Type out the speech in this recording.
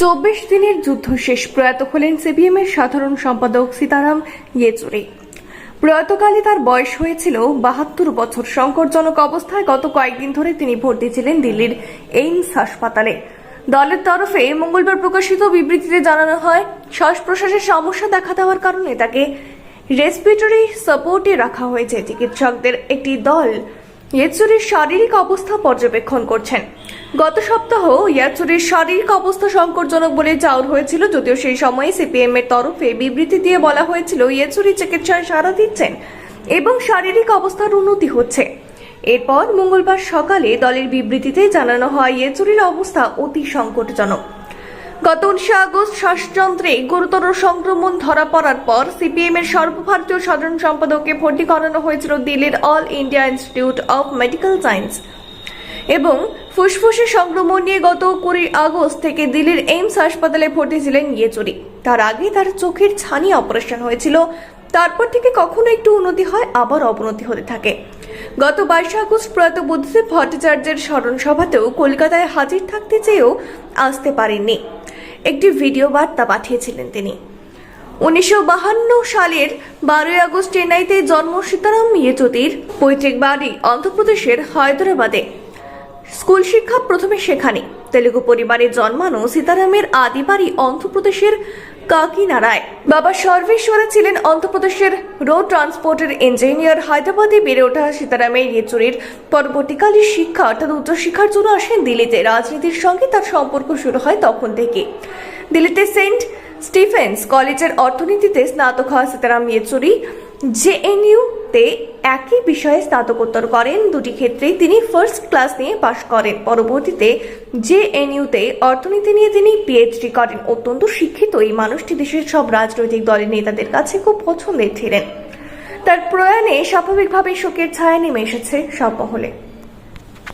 চব্বিশ দিনের যুদ্ধ শেষ। প্রয়াত হলেন সিপিএম এর সাধারণ সম্পাদক সীতারাম ইয়েচুরি। প্রয়াতকালে তার বয়স হয়েছিল বাহাত্তর বছর। সংকটজনক অবস্থায় গত কয়েকদিন ধরে তিনি ভর্তি ছিলেন দিল্লির এইমস হাসপাতালে। দলের তরফে মঙ্গলবার প্রকাশিত বিবৃতিতে জানানো হয় শ্বাস প্রশ্বাসের সমস্যা দেখা দেওয়ার কারণে তাকে রেসপিরেটরি সাপোর্টে রাখা হয়েছে। চিকিৎসকদের একটি দল ইয়েচুরির শারীরিক অবস্থা পর্যবেক্ষণ করছেন। গত সপ্তাহ ইয়াচুরির শারীরিক অবস্থা সংকটজনক বলে চাউর হয়েছিল, যদিও সেই সময়ে সিপিএম এর তরফে বিবৃতি দিয়ে বলা হয়েছিল ইয়েচুরি চিকিৎসায় সাড়া দিচ্ছেন এবং শারীরিক অবস্থার উন্নতি হচ্ছে। এরপর মঙ্গলবার সকালে দলের বিবৃতিতে জানানো হয়, ইয়েচুরির অবস্থা অতি সংকটজনক। গত উনিশে আগস্ট শ্বাসযন্ত্রে গুরুতর সংক্রমণ ধরা পড়ার পর সিপিএম এর সর্বভারতীয় সাধারণ সম্পাদককে ভর্তি করানো হয়েছিল দিল্লির All India Institute of Medical Science. এবং ফুসফুসে সংক্রমণ নিয়ে গত কুড়ি আগস্ট থেকে দিল্লির এইমস হাসপাতালে ভর্তি ছিলেন ইয়েচুরি। তার আগে তার চোখের ছানি অপারেশন হয়েছিল। তারপর থেকে কখনো একটু উন্নতি হয়, আবার অবনতি হতে থাকে। গত বাইশে আগস্ট প্রয়াত বুদ্ধদেব ভট্টাচার্যের স্মরণ সভাতেও কলকাতায় হাজির থাকতে চেয়েও আসতে পারেননি। একটি ভিডিও বার্তা পাঠিয়েছিলেন তিনি। উনিশশো সালের বারোই আগস্ট চেন্নাইতে জন্ম সীতারাম ইয়েচুতির পৈতৃক বাড়ি অন্ধ্রপ্রদেশের হায়দরাবাদে। স্কুল শিক্ষা প্রথমে সেখানে। তেলুগু পরিবারে জন্মানো সীতারামের আদি বাড়ি অন্ধ্রপ্রদেশের কাকিনাড়ায়। বাবা সর্বেশ্বরে ছিলেন অন্ধ্রপ্রদেশের রোড ট্রান্সপোর্টের ইঞ্জিনিয়ার। হায়দ্রাবাদে বেড়ে ওঠা সীতারামের ইয়েচুরির পরবর্তীকালে শিক্ষা অর্থাৎ উচ্চশিক্ষার জন্য আসেন দিল্লিতে। রাজনীতির সঙ্গে তার সম্পর্ক শুরু হয় তখন থেকে। দিল্লিতে সেন্ট স্টিফেন্স কলেজের অর্থনীতিতে স্নাতক হওয়া সীতারাম ইয়েচুরি জেএনইউ তে একই বিষয়ে স্নাতকোত্তর করেন। দুটি ক্ষেত্রেই তিনি ফার্স্ট ক্লাস নিয়ে পাশ করেন। পরবর্তীতে জেএনইউতে অর্থনীতি নিয়ে তিনি পিএইচডি করেন। অত্যন্ত শিক্ষিত এই মানুষটি দেশের সব রাজনৈতিক দলের নেতাদের কাছে খুব পছন্দের ছিলেন। তার প্রয়াণে স্বাভাবিকভাবে শোকের ছায়া নেমে এসেছে সব মহলে।